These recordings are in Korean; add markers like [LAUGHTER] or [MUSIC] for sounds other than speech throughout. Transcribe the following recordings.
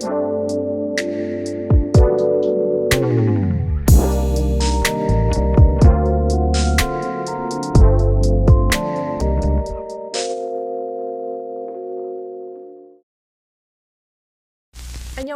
Bye.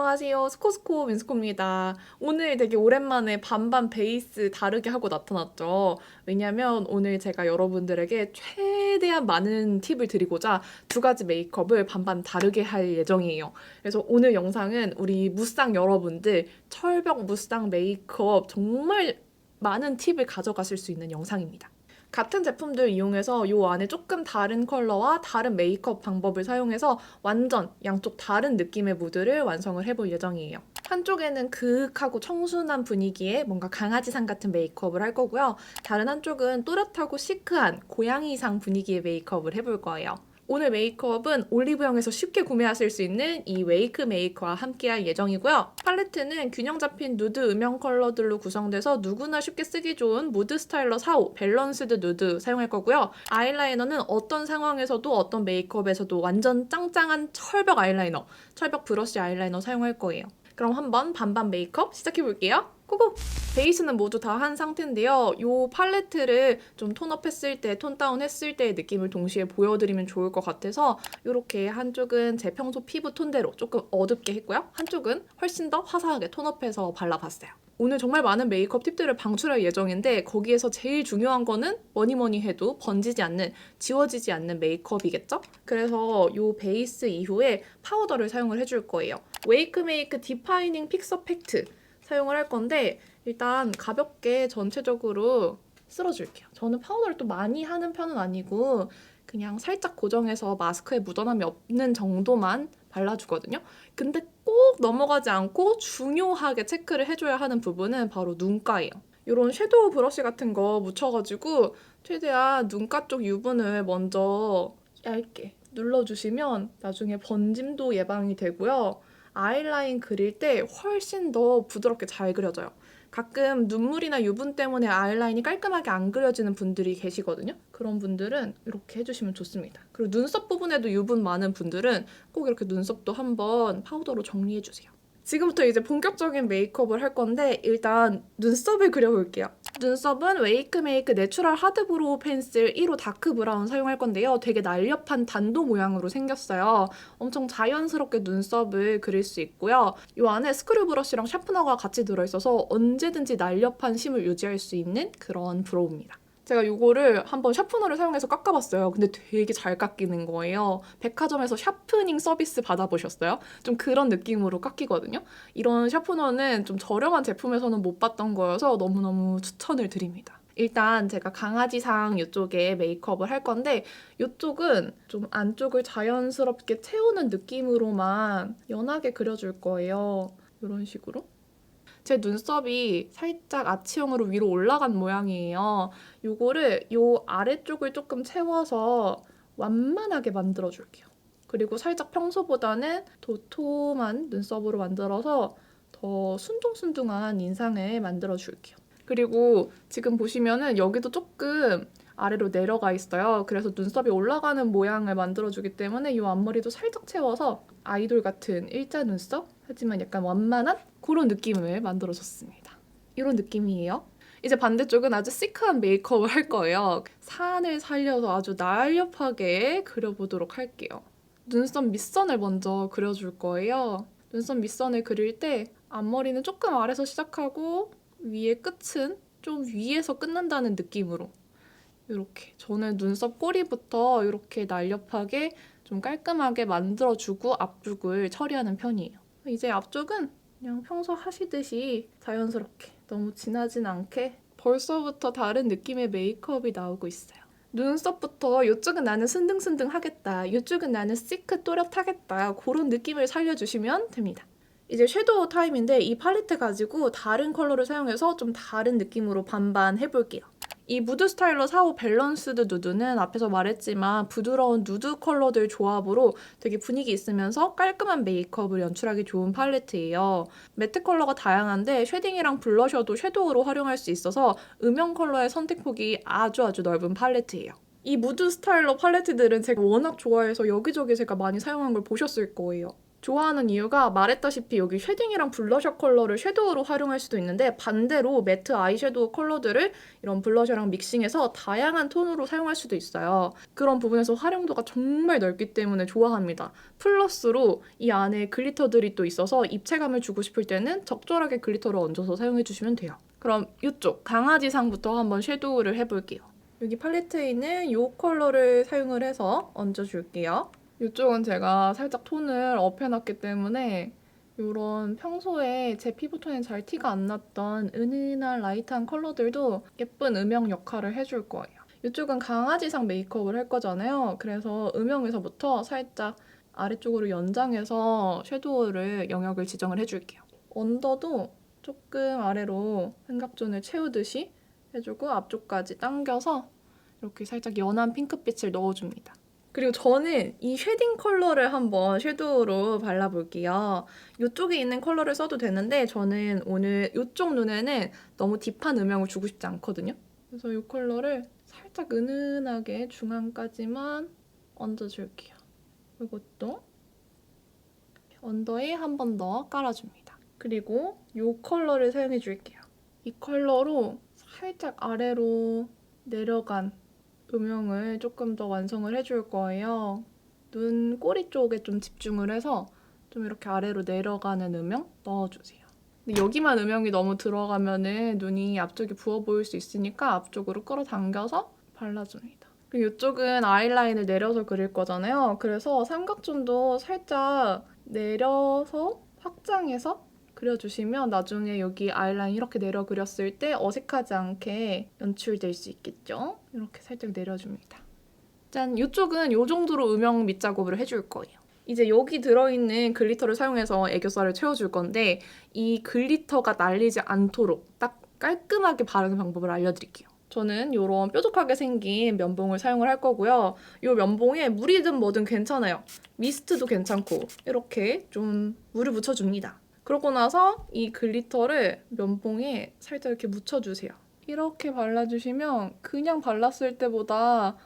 안녕하세요. 스코스코 민스코입니다. 오늘 되게 오랜만에 반반 베이스 다르게 하고 나타났죠. 왜냐면 오늘 제가 여러분들에게 최대한 많은 팁을 드리고자 두 가지 메이크업을 반반 다르게 할 예정이에요. 그래서 오늘 영상은 우리 무쌍 여러분들 철벽 무쌍 메이크업 정말 많은 팁을 가져가실 수 있는 영상입니다. 같은 제품들 이용해서 이 안에 조금 다른 컬러와 다른 메이크업 방법을 사용해서 완전 양쪽 다른 느낌의 무드를 완성을 해볼 예정이에요. 한쪽에는 그윽하고 청순한 분위기의 뭔가 강아지상 같은 메이크업을 할 거고요. 다른 한쪽은 또렷하고 시크한 고양이상 분위기의 메이크업을 해볼 거예요. 오늘 메이크업은 올리브영에서 쉽게 구매하실 수 있는 이 웨이크 메이크와 함께할 예정이고요. 팔레트는 균형 잡힌 누드 음영 컬러들로 구성돼서 누구나 쉽게 쓰기 좋은 무드 스타일러 4호 밸런스드 누드 사용할 거고요. 아이라이너는 어떤 상황에서도 어떤 메이크업에서도 완전 짱짱한 철벽 아이라이너, 철벽 브러쉬 아이라이너 사용할 거예요. 그럼 한번 반반 메이크업 시작해 볼게요. 고고! 베이스는 모두 다 한 상태인데요. 이 팔레트를 좀 톤업 했을 때, 톤 다운 했을 때의 느낌을 동시에 보여드리면 좋을 것 같아서 이렇게 한쪽은 제 평소 피부 톤대로 조금 어둡게 했고요. 한쪽은 훨씬 더 화사하게 톤업해서 발라봤어요. 오늘 정말 많은 메이크업 팁들을 방출할 예정인데 거기에서 제일 중요한 거는 뭐니 뭐니 해도 번지지 않는, 지워지지 않는 메이크업이겠죠? 그래서 이 베이스 이후에 파우더를 사용을 해줄 거예요. 웨이크메이크 디파이닝 픽서 팩트 사용을 할 건데 일단 가볍게 전체적으로 쓸어줄게요. 저는 파우더를 또 많이 하는 편은 아니고 그냥 살짝 고정해서 마스크에 묻어남이 없는 정도만 발라주거든요. 근데 꼭 넘어가지 않고 중요하게 체크를 해줘야 하는 부분은 바로 눈가예요. 이런 섀도우 브러쉬 같은 거 묻혀가지고 최대한 눈가 쪽 유분을 먼저 얇게 눌러주시면 나중에 번짐도 예방이 되고요. 아이라인 그릴 때 훨씬 더 부드럽게 잘 그려져요. 가끔 눈물이나 유분 때문에 아이라인이 깔끔하게 안 그려지는 분들이 계시거든요. 그런 분들은 이렇게 해주시면 좋습니다. 그리고 눈썹 부분에도 유분 많은 분들은 꼭 이렇게 눈썹도 한번 파우더로 정리해주세요. 지금부터 이제 본격적인 메이크업을 할 건데 일단 눈썹을 그려볼게요. 눈썹은 웨이크메이크 내추럴 하드브로우 펜슬 1호 다크 브라운 사용할 건데요. 되게 날렵한 단도 모양으로 생겼어요. 엄청 자연스럽게 눈썹을 그릴 수 있고요. 이 안에 스크류 브러쉬랑 샤프너가 같이 들어있어서 언제든지 날렵한 심을 유지할 수 있는 그런 브로우입니다. 제가 이거를 한번 샤프너를 사용해서 깎아봤어요. 근데 되게 잘 깎이는 거예요. 백화점에서 샤프닝 서비스 받아보셨어요? 좀 그런 느낌으로 깎이거든요. 이런 샤프너는 좀 저렴한 제품에서는 못 봤던 거여서 너무너무 추천을 드립니다. 일단 제가 강아지상 이쪽에 메이크업을 할 건데 이쪽은 좀 안쪽을 자연스럽게 채우는 느낌으로만 연하게 그려줄 거예요. 이런 식으로. 제 눈썹이 살짝 아치형으로 위로 올라간 모양이에요. 요거를 요 아래쪽을 조금 채워서 완만하게 만들어 줄게요. 그리고 살짝 평소보다는 도톰한 눈썹으로 만들어서 더 순둥순둥한 인상을 만들어 줄게요. 그리고 지금 보시면은 여기도 조금 아래로 내려가 있어요. 그래서 눈썹이 올라가는 모양을 만들어주기 때문에 이 앞머리도 살짝 채워서 아이돌 같은 일자 눈썹? 하지만 약간 완만한 그런 느낌을 만들어줬습니다. 이런 느낌이에요. 이제 반대쪽은 아주 시크한 메이크업을 할 거예요. 산을 살려서 아주 날렵하게 그려보도록 할게요. 눈썹 밑선을 먼저 그려줄 거예요. 눈썹 밑선을 그릴 때 앞머리는 조금 아래서 시작하고 위에 끝은 좀 위에서 끝난다는 느낌으로 이렇게 저는 눈썹 꼬리부터 이렇게 날렵하게 좀 깔끔하게 만들어주고 앞쪽을 처리하는 편이에요. 이제 앞쪽은 그냥 평소 하시듯이 자연스럽게 너무 진하진 않게 벌써부터 다른 느낌의 메이크업이 나오고 있어요. 눈썹부터 이쪽은 나는 순둥순둥 하겠다. 이쪽은 나는 시크 또렷하겠다. 그런 느낌을 살려주시면 됩니다. 이제 섀도우 타임인데 이 팔레트 가지고 다른 컬러를 사용해서 좀 다른 느낌으로 반반 해볼게요. 이 무드 스타일러 4호 밸런스드 누드는 앞에서 말했지만 부드러운 누드 컬러들 조합으로 되게 분위기 있으면서 깔끔한 메이크업을 연출하기 좋은 팔레트예요. 매트 컬러가 다양한데 쉐딩이랑 블러셔도 섀도우로 활용할 수 있어서 음영 컬러의 선택폭이 아주 아주 넓은 팔레트예요. 이 무드 스타일러 팔레트들은 제가 워낙 좋아해서 여기저기 제가 많이 사용한 걸 보셨을 거예요. 좋아하는 이유가 말했다시피 여기 쉐딩이랑 블러셔 컬러를 섀도우로 활용할 수도 있는데 반대로 매트 아이섀도우 컬러들을 이런 블러셔랑 믹싱해서 다양한 톤으로 사용할 수도 있어요. 그런 부분에서 활용도가 정말 넓기 때문에 좋아합니다. 플러스로 이 안에 글리터들이 또 있어서 입체감을 주고 싶을 때는 적절하게 글리터를 얹어서 사용해 주시면 돼요. 그럼 이쪽 강아지상부터 한번 섀도우를 해볼게요. 여기 팔레트에 있는 이 컬러를 사용을 해서 얹어줄게요. 이쪽은 제가 살짝 톤을 업해놨기 때문에 이런 평소에 제 피부톤에 잘 티가 안 났던 은은한 라이트한 컬러들도 예쁜 음영 역할을 해줄 거예요. 이쪽은 강아지상 메이크업을 할 거잖아요. 그래서 음영에서부터 살짝 아래쪽으로 연장해서 섀도우를 영역을 지정을 해줄게요. 언더도 조금 아래로 삼각존을 채우듯이 해주고 앞쪽까지 당겨서 이렇게 살짝 연한 핑크빛을 넣어줍니다. 그리고 저는 이 쉐딩 컬러를 한번 섀도우로 발라볼게요. 이쪽에 있는 컬러를 써도 되는데 저는 오늘 이쪽 눈에는 너무 딥한 음영을 주고 싶지 않거든요. 그래서 이 컬러를 살짝 은은하게 중앙까지만 얹어줄게요. 이것도 언더에 한 번 더 깔아줍니다. 그리고 이 컬러를 사용해줄게요. 이 컬러로 살짝 아래로 내려간 음영을 조금 더 완성을 해줄 거예요. 눈 꼬리 쪽에 좀 집중을 해서 좀 이렇게 아래로 내려가는 음영 넣어주세요. 근데 여기만 음영이 너무 들어가면은 눈이 앞쪽이 부어 보일 수 있으니까 앞쪽으로 끌어당겨서 발라줍니다. 그리고 이쪽은 아이라인을 내려서 그릴 거잖아요. 그래서 삼각존도 살짝 내려서 확장해서 그려주시면 나중에 여기 아이라인 이렇게 내려 그렸을 때 어색하지 않게 연출될 수 있겠죠? 이렇게 살짝 내려줍니다. 짠! 이쪽은 이 정도로 음영 밑작업을 해줄 거예요. 이제 여기 들어있는 글리터를 사용해서 애교살을 채워줄 건데 이 글리터가 날리지 않도록 딱 깔끔하게 바르는 방법을 알려드릴게요. 저는 이런 뾰족하게 생긴 면봉을 사용을 할 거고요. 이 면봉에 물이든 뭐든 괜찮아요. 미스트도 괜찮고 이렇게 좀 물을 묻혀줍니다. 그러고 나서 이 글리터를 면봉에 살짝 이렇게 묻혀주세요. 이렇게 발라주시면 그냥 발랐을 때보다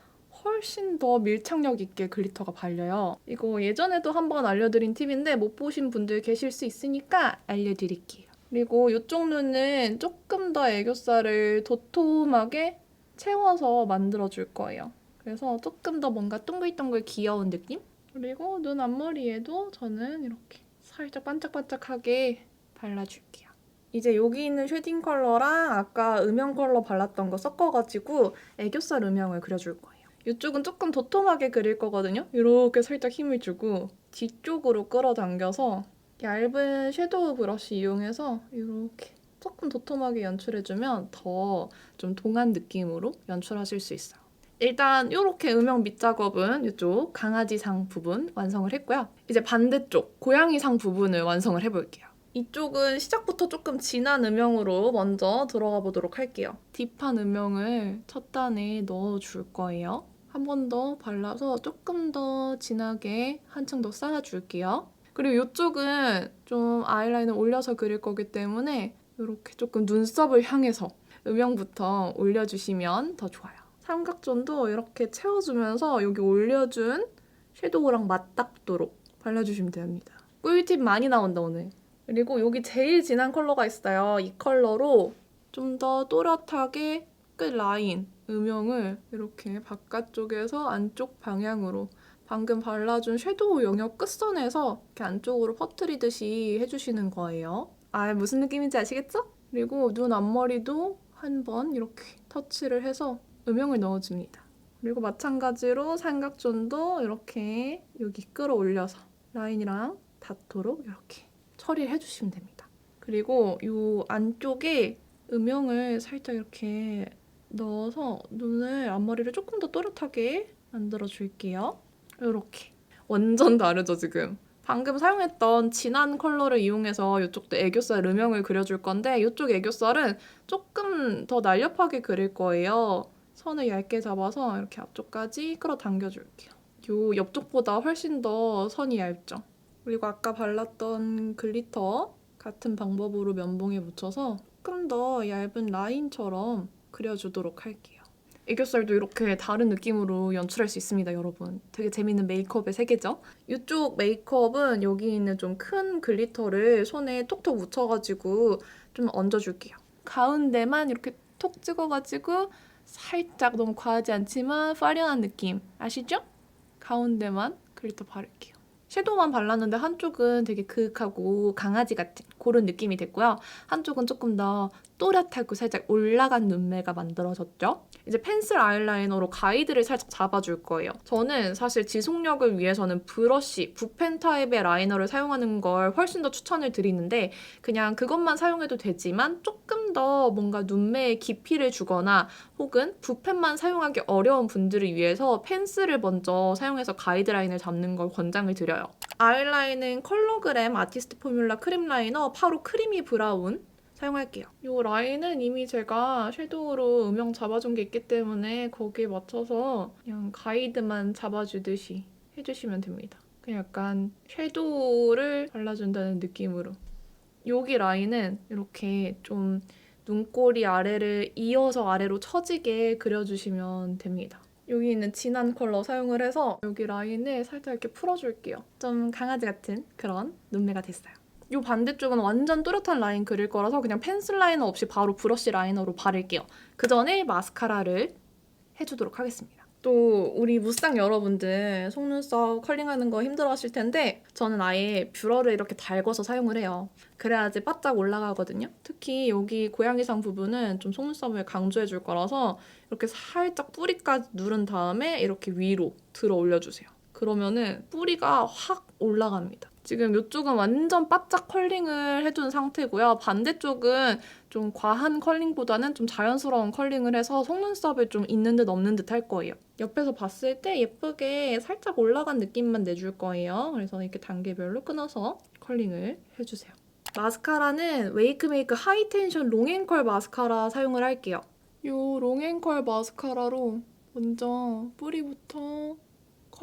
훨씬 더 밀착력 있게 글리터가 발려요. 이거 예전에도 한번 알려드린 팁인데 못 보신 분들 계실 수 있으니까 알려드릴게요. 그리고 이쪽 눈은 조금 더 애교살을 도톰하게 채워서 만들어줄 거예요. 그래서 조금 더 뭔가 동글동글 귀여운 느낌? 그리고 눈 앞머리에도 저는 이렇게 살짝 반짝반짝하게 발라줄게요. 이제 여기 있는 쉐딩 컬러랑 아까 음영 컬러 발랐던 거 섞어가지고 애교살 음영을 그려줄 거예요. 이쪽은 조금 도톰하게 그릴 거거든요. 이렇게 살짝 힘을 주고 뒤쪽으로 끌어당겨서 얇은 섀도우 브러쉬 이용해서 이렇게 조금 도톰하게 연출해주면 더 좀 동안 느낌으로 연출하실 수 있어요. 일단 이렇게 음영 밑작업은 이쪽 강아지상 부분 완성을 했고요. 이제 반대쪽 고양이상 부분을 완성을 해볼게요. 이쪽은 시작부터 조금 진한 음영으로 먼저 들어가 보도록 할게요. 딥한 음영을 첫 단에 넣어줄 거예요. 한 번 더 발라서 조금 더 진하게 한층 더 쌓아줄게요. 그리고 이쪽은 좀 아이라인을 올려서 그릴 거기 때문에 이렇게 조금 눈썹을 향해서 음영부터 올려주시면 더 좋아요. 삼각존도 이렇게 채워주면서 여기 올려준 섀도우랑 맞닿도록 발라주시면 됩니다. 꿀팁 많이 나온다 오늘. 그리고 여기 제일 진한 컬러가 있어요. 이 컬러로 좀 더 또렷하게 끝 라인 음영을 이렇게 바깥쪽에서 안쪽 방향으로 방금 발라준 섀도우 영역 끝선에서 이렇게 안쪽으로 퍼뜨리듯이 해주시는 거예요. 아 무슨 느낌인지 아시겠죠? 그리고 눈 앞머리도 한 번 이렇게 터치를 해서 음영을 넣어줍니다. 그리고 마찬가지로 삼각존도 이렇게 여기 끌어올려서 라인이랑 닿도록 이렇게 처리를 해주시면 됩니다. 그리고 이 안쪽에 음영을 살짝 이렇게 넣어서 눈을 앞머리를 조금 더 또렷하게 만들어 줄게요. 이렇게 완전 다르죠 지금. 방금 사용했던 진한 컬러를 이용해서 이쪽도 애교살 음영을 그려줄 건데 이쪽 애교살은 조금 더 날렵하게 그릴 거예요. 선을 얇게 잡아서 이렇게 앞쪽까지 끌어당겨 줄게요. 요 옆쪽보다 훨씬 더 선이 얇죠. 그리고 아까 발랐던 글리터 같은 방법으로 면봉에 묻혀서 조금 더 얇은 라인처럼 그려주도록 할게요. 애교살도 이렇게 다른 느낌으로 연출할 수 있습니다, 여러분. 되게 재밌는 메이크업의 세계죠? 이쪽 메이크업은 여기 있는 좀 큰 글리터를 손에 톡톡 묻혀가지고 좀 얹어줄게요. 가운데만 이렇게 톡 찍어가지고 살짝 너무 과하지 않지만 파련한 느낌 아시죠? 가운데만 글리터 바를게요. 섀도우만 발랐는데 한쪽은 되게 그윽하고 강아지 같은 그런 느낌이 됐고요. 한쪽은 조금 더 또렷하고 살짝 올라간 눈매가 만들어졌죠. 이제 펜슬 아이라이너로 가이드를 살짝 잡아줄 거예요. 저는 사실 지속력을 위해서는 브러쉬, 붓펜 타입의 라이너를 사용하는 걸 훨씬 더 추천을 드리는데 그냥 그것만 사용해도 되지만 조금 더 뭔가 눈매에 깊이를 주거나 혹은 붓펜만 사용하기 어려운 분들을 위해서 펜슬을 먼저 사용해서 가이드라인을 잡는 걸 권장을 드려요. 아이라인은 컬러그램 아티스트 포뮬라 크림 라이너 파로 크리미 브라운 사용할게요. 이 라인은 이미 제가 섀도우로 음영 잡아준 게 있기 때문에 거기에 맞춰서 그냥 가이드만 잡아주듯이 해주시면 됩니다. 그냥 약간 섀도우를 발라준다는 느낌으로. 여기 라인은 이렇게 좀 눈꼬리 아래를 이어서 아래로 처지게 그려주시면 됩니다. 여기 있는 진한 컬러 사용을 해서 여기 라인을 살짝 이렇게 풀어줄게요. 좀 강아지 같은 그런 눈매가 됐어요. 이 반대쪽은 완전 뚜렷한 라인 그릴 거라서 그냥 펜슬 라이너 없이 바로 브러쉬 라이너로 바를게요. 그 전에 마스카라를 해주도록 하겠습니다. 또 우리 무쌍 여러분들 속눈썹 컬링하는 거 힘들어하실 텐데 저는 아예 뷰러를 이렇게 달궈서 사용을 해요. 그래야지 바짝 올라가거든요. 특히 여기 고양이상 부분은 좀 속눈썹을 강조해 줄 거라서 이렇게 살짝 뿌리까지 누른 다음에 이렇게 위로 들어 올려주세요. 그러면은 뿌리가 확 올라갑니다. 지금 이쪽은 완전 바짝 컬링을 해둔 상태고요. 반대쪽은 좀 과한 컬링보다는 좀 자연스러운 컬링을 해서 속눈썹을 좀 있는 듯 없는 듯 할 거예요. 옆에서 봤을 때 예쁘게 살짝 올라간 느낌만 내줄 거예요. 그래서 이렇게 단계별로 끊어서 컬링을 해주세요. 마스카라는 웨이크메이크 하이텐션 롱앤컬 마스카라 사용을 할게요. 이 롱앤컬 마스카라로 먼저 뿌리부터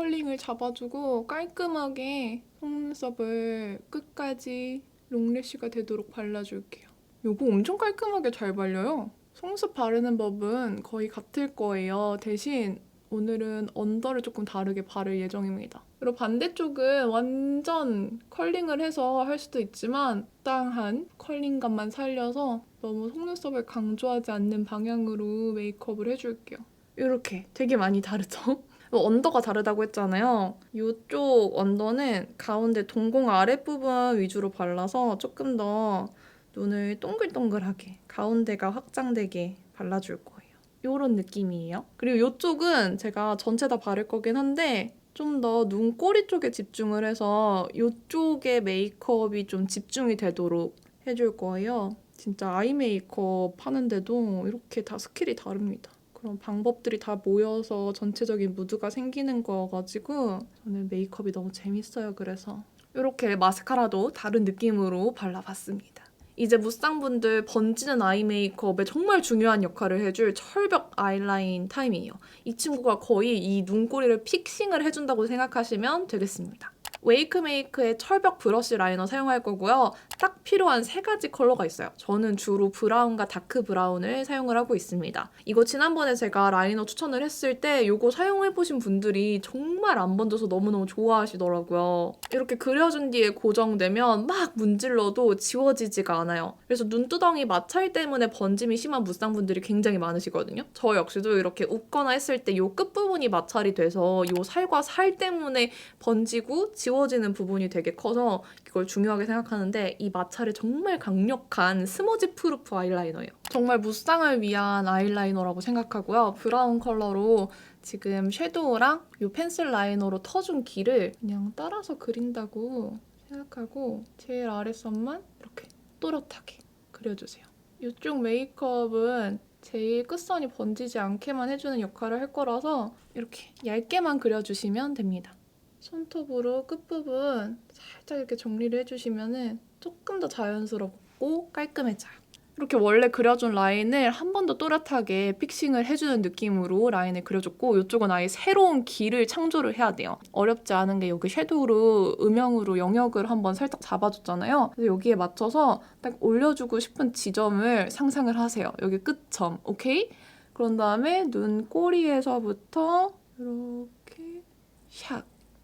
컬링을 잡아주고 깔끔하게 속눈썹을 끝까지 롱래쉬가 되도록 발라줄게요. 요거 엄청 깔끔하게 잘 발려요. 속눈썹 바르는 법은 거의 같을 거예요. 대신 오늘은 언더를 조금 다르게 바를 예정입니다. 그리고 반대쪽은 완전 컬링을 해서 할 수도 있지만 땅한 컬링감만 살려서 너무 속눈썹을 강조하지 않는 방향으로 메이크업을 해줄게요. 이렇게 되게 많이 다르죠? [LAUGHS] 뭐 언더가 다르다고 했잖아요. 이쪽 언더는 가운데 동공 아랫부분 위주로 발라서 조금 더 눈을 동글동글하게 가운데가 확장되게 발라줄 거예요. 이런 느낌이에요. 그리고 이쪽은 제가 전체 다 바를 거긴 한데 좀 더 눈꼬리 쪽에 집중을 해서 이쪽에 메이크업이 좀 집중이 되도록 해줄 거예요. 진짜 아이 메이크업 하는데도 이렇게 다 스킬이 다릅니다. 그런 방법들이 다 모여서 전체적인 무드가 생기는 거가지고 저는 메이크업이 너무 재밌어요. 그래서 이렇게 마스카라도 다른 느낌으로 발라봤습니다. 이제 무쌍분들 번지는 아이 메이크업에 정말 중요한 역할을 해줄 철벽 아이라인 타임이에요. 이 친구가 거의 이 눈꼬리를 픽싱을 해준다고 생각하시면 되겠습니다. 웨이크메이크의 철벽 브러쉬 라이너 사용할 거고요. 딱 필요한 세 가지 컬러가 있어요. 저는 주로 브라운과 다크 브라운을 사용을 하고 있습니다. 이거 지난번에 제가 라이너 추천을 했을 때 이거 사용해보신 분들이 정말 안 번져서 너무너무 좋아하시더라고요. 이렇게 그려준 뒤에 고정되면 막 문질러도 지워지지가 않아요. 그래서 눈두덩이 마찰 때문에 번짐이 심한 무쌍분들이 굉장히 많으시거든요. 저 역시도 이렇게 웃거나 했을 때 이 끝부분이 마찰이 돼서 이 살과 살 때문에 번지고 지워 지는 부분이 되게 커서 이걸 중요하게 생각하는데 이 마찰이 정말 강력한 스머지 프루프 아이라이너예요. 정말 무쌍을 위한 아이라이너라고 생각하고요. 브라운 컬러로 지금 섀도우랑 이 펜슬 라이너로 터준 길을 그냥 따라서 그린다고 생각하고 제일 아랫선만 이렇게 또렷하게 그려주세요. 이쪽 메이크업은 제일 끝선이 번지지 않게만 해주는 역할을 할 거라서 이렇게 얇게만 그려주시면 됩니다. 손톱으로 끝부분 살짝 이렇게 정리를 해주시면 조금 더 자연스럽고 깔끔해져요. 이렇게 원래 그려준 라인을 한 번 더 또렷하게 픽싱을 해주는 느낌으로 라인을 그려줬고 이쪽은 아예 새로운 길을 창조를 해야 돼요. 어렵지 않은 게 여기 섀도우로 음영으로 영역을 한번 살짝 잡아줬잖아요. 그래서 여기에 맞춰서 딱 올려주고 싶은 지점을 상상을 하세요. 여기 끝점, 오케이? 그런 다음에 눈 꼬리에서부터 이렇게 샥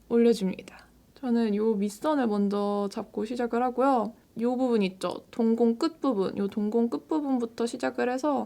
올려줍니다. 저는 요 밑선을 먼저 잡고 시작을 하고요. 요 부분 있죠? 동공 끝 부분. 요 동공 끝 부분부터 시작을 해서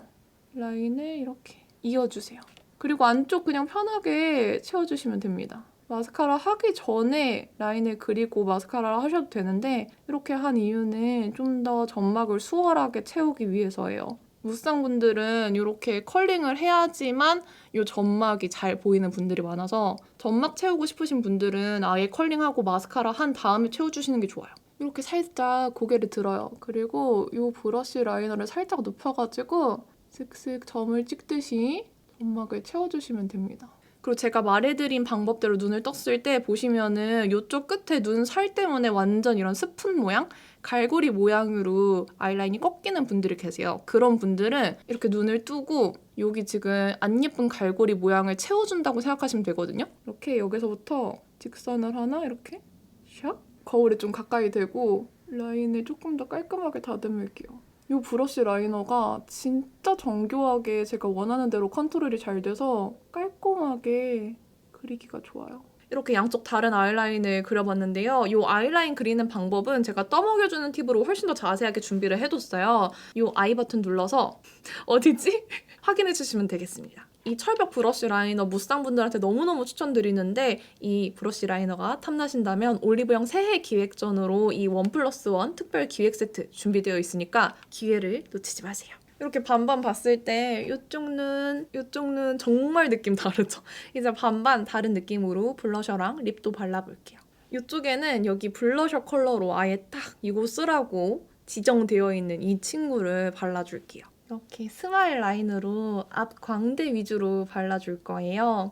라인을 이렇게 이어주세요. 그리고 안쪽 그냥 편하게 채워주시면 됩니다. 마스카라 하기 전에 라인을 그리고 마스카라를 하셔도 되는데 이렇게 한 이유는 좀 더 점막을 수월하게 채우기 위해서예요. 무쌍 분들은 이렇게 컬링을 해야지만 이 점막이 잘 보이는 분들이 많아서 점막 채우고 싶으신 분들은 아예 컬링하고 마스카라 한 다음에 채워주시는 게 좋아요. 이렇게 살짝 고개를 들어요. 그리고 이 브러쉬 라이너를 살짝 눕혀가지고 슥슥 점을 찍듯이 점막을 채워주시면 됩니다. 그리고 제가 말해드린 방법대로 눈을 떴을 때 보시면은 이쪽 끝에 눈 살 때문에 완전 이런 스푼 모양? 갈고리 모양으로 아이라인이 꺾이는 분들이 계세요. 그런 분들은 이렇게 눈을 뜨고 여기 지금 안 예쁜 갈고리 모양을 채워준다고 생각하시면 되거든요. 이렇게 여기서부터 직선을 하나 이렇게 샥 거울에 좀 가까이 대고 라인을 조금 더 깔끔하게 다듬을게요. 이 브러쉬 라이너가 진짜 정교하게 제가 원하는 대로 컨트롤이 잘 돼서 깔끔하게 그리기가 좋아요. 이렇게 양쪽 다른 아이라인을 그려봤는데요. 이 아이라인 그리는 방법은 제가 떠먹여주는 팁으로 훨씬 더 자세하게 준비를 해뒀어요. 이 아이 버튼 눌러서 [LAUGHS] 어디지? [LAUGHS] 확인해 주시면 되겠습니다. 이 철벽 브러쉬 라이너 무쌍 분들한테 너무너무 추천드리는데 이 브러쉬 라이너가 탐나신다면 올리브영 새해 기획전으로 이 원 플러스 원 특별 기획 세트 준비되어 있으니까 기회를 놓치지 마세요. 이렇게 반반 봤을 때 이쪽 눈, 이쪽 눈 정말 느낌 다르죠? [LAUGHS] 이제 반반 다른 느낌으로 블러셔랑 립도 발라볼게요. 이쪽에는 여기 블러셔 컬러로 아예 딱 이거 쓰라고 지정되어 있는 이 친구를 발라줄게요. 이렇게 스마일 라인으로 앞 광대 위주로 발라줄 거예요.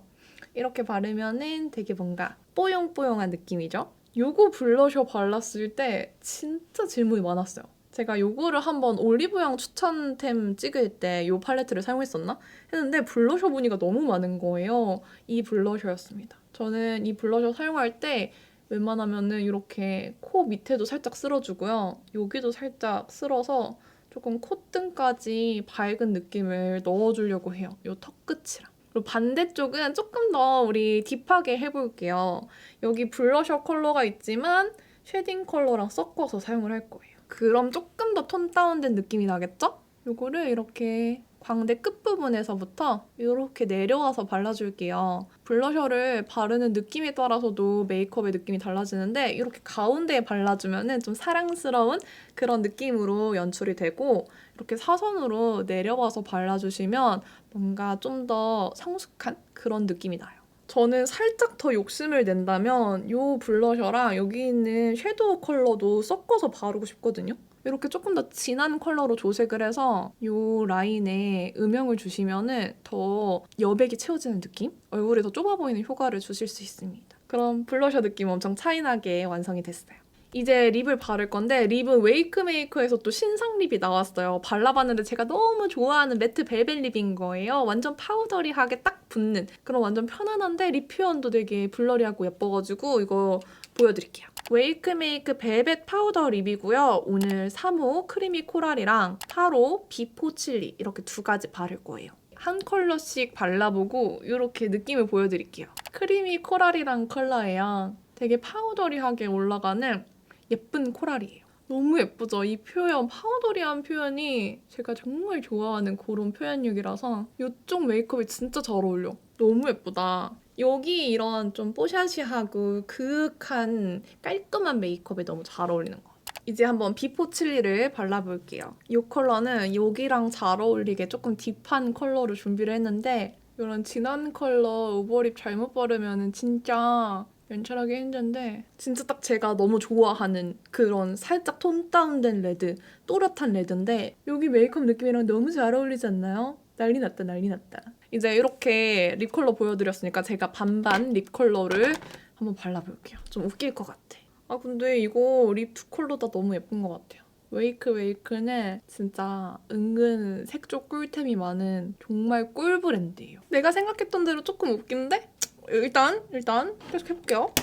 이렇게 바르면은 되게 뭔가 뽀용뽀용한 느낌이죠? 요거 블러셔 발랐을 때 진짜 질문이 많았어요. 제가 요거를 한번 올리브영 추천템 찍을 때 요 팔레트를 사용했었나? 했는데 블러셔 무늬가 너무 많은 거예요. 이 블러셔였습니다. 저는 이 블러셔 사용할 때 웬만하면은 이렇게 코 밑에도 살짝 쓸어주고요. 여기도 살짝 쓸어서 조금 콧등까지 밝은 느낌을 넣어주려고 해요. 요 턱 끝이랑. 그리고 반대쪽은 조금 더 우리 딥하게 해볼게요. 여기 블러셔 컬러가 있지만 쉐딩 컬러랑 섞어서 사용을 할 거예요. 그럼 조금 더 톤 다운된 느낌이 나겠죠? 요거를 이렇게 광대 끝부분에서부터 이렇게 내려와서 발라줄게요. 블러셔를 바르는 느낌에 따라서도 메이크업의 느낌이 달라지는데 이렇게 가운데에 발라주면 좀 사랑스러운 그런 느낌으로 연출이 되고 이렇게 사선으로 내려와서 발라주시면 뭔가 좀 더 성숙한 그런 느낌이 나요. 저는 살짝 더 욕심을 낸다면 이 블러셔랑 여기 있는 섀도우 컬러도 섞어서 바르고 싶거든요. 이렇게 조금 더 진한 컬러로 조색을 해서 이 라인에 음영을 주시면은 더 여백이 채워지는 느낌? 얼굴이 더 좁아 보이는 효과를 주실 수 있습니다. 그럼 블러셔 느낌 엄청 차이나게 완성이 됐어요. 이제 립을 바를 건데 립은 웨이크메이커에서 또 신상 립이 나왔어요. 발라봤는데 제가 너무 좋아하는 매트 벨벳 립인 거예요. 완전 파우더리하게 딱 붙는 그런 완전 편안한데 립 표현도 되게 블러리하고 예뻐가지고 이거 보여드릴게요. 웨이크메이크 벨벳 파우더 립이고요. 오늘 3호 크리미 코랄이랑 8호 비포 칠리 이렇게 두 가지 바를 거예요. 한 컬러씩 발라보고 이렇게 느낌을 보여드릴게요. 크리미 코랄이랑 컬러예요. 되게 파우더리하게 올라가는 예쁜 코랄이에요. 너무 예쁘죠? 이 표현, 파우더리한 표현이 제가 정말 좋아하는 그런 표현력이라서 이쪽 메이크업이 진짜 잘 어울려. 너무 예쁘다. 여기 이런 좀 뽀샤시하고 그윽한 깔끔한 메이크업에 너무 잘 어울리는 것 같아요. 이제 한번 비포 칠리를 발라볼게요. 이 컬러는 여기랑 잘 어울리게 조금 딥한 컬러로 준비를 했는데 이런 진한 컬러 오버립 잘못 바르면 진짜 연출하기 힘든데 진짜 딱 제가 너무 좋아하는 그런 살짝 톤 다운된 레드 또렷한 레드인데 여기 메이크업 느낌이랑 너무 잘 어울리지 않나요? 난리 났다 난리 났다. 이제 이렇게 립 컬러 보여드렸으니까 제가 반반 립 컬러를 한번 발라볼게요. 좀 웃길 것 같아. 아 근데 이거 립 두 컬러 다 너무 예쁜 것 같아요. 웨이크 웨이크는 진짜 은근 색조 꿀템이 많은 정말 꿀 브랜드예요. 내가 생각했던 대로 조금 웃긴데? 일단 일단 계속 해볼게요.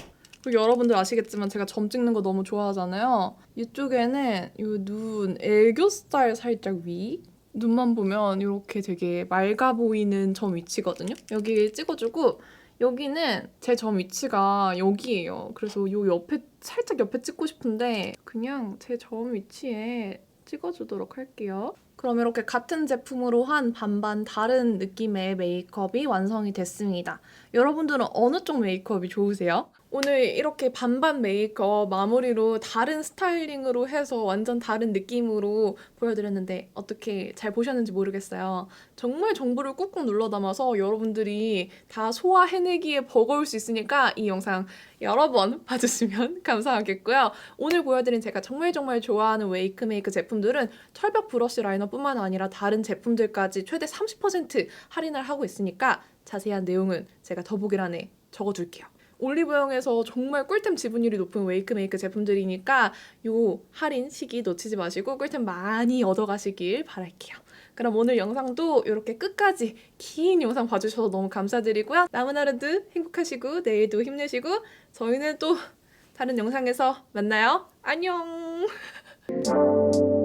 그리고 여러분들 아시겠지만 제가 점 찍는 거 너무 좋아하잖아요. 이쪽에는 이 눈 애교살 살짝 위 눈만 보면 이렇게 되게 맑아 보이는 점 위치거든요. 여기 찍어주고 여기는 제 점 위치가 여기예요. 그래서 요 옆에 살짝 옆에 찍고 싶은데 그냥 제 점 위치에 찍어주도록 할게요. 그럼 이렇게 같은 제품으로 한 반반 다른 느낌의 메이크업이 완성이 됐습니다. 여러분들은 어느 쪽 메이크업이 좋으세요? 오늘 이렇게 반반 메이크업 마무리로 다른 스타일링으로 해서 완전 다른 느낌으로 보여드렸는데 어떻게 잘 보셨는지 모르겠어요. 정말 정보를 꾹꾹 눌러 담아서 여러분들이 다 소화해내기에 버거울 수 있으니까 이 영상 여러 번 [LAUGHS] 봐주시면 [LAUGHS] 감사하겠고요. 오늘 보여드린 제가 정말 정말 좋아하는 웨이크메이크 제품들은 철벽 브러쉬 라이너 뿐만 아니라 다른 제품들까지 최대 30% 할인을 하고 있으니까 자세한 내용은 제가 더보기란에 적어둘게요. 올리브영에서 정말 꿀템 지분율이 높은 웨이크메이크 제품들이니까 요 할인 시기 놓치지 마시고 꿀템 많이 얻어가시길 바랄게요. 그럼 오늘 영상도 이렇게 끝까지 긴 영상 봐주셔서 너무 감사드리고요. 남은 하루도 행복하시고 내일도 힘내시고 저희는 또 다른 영상에서 만나요. 안녕! [LAUGHS]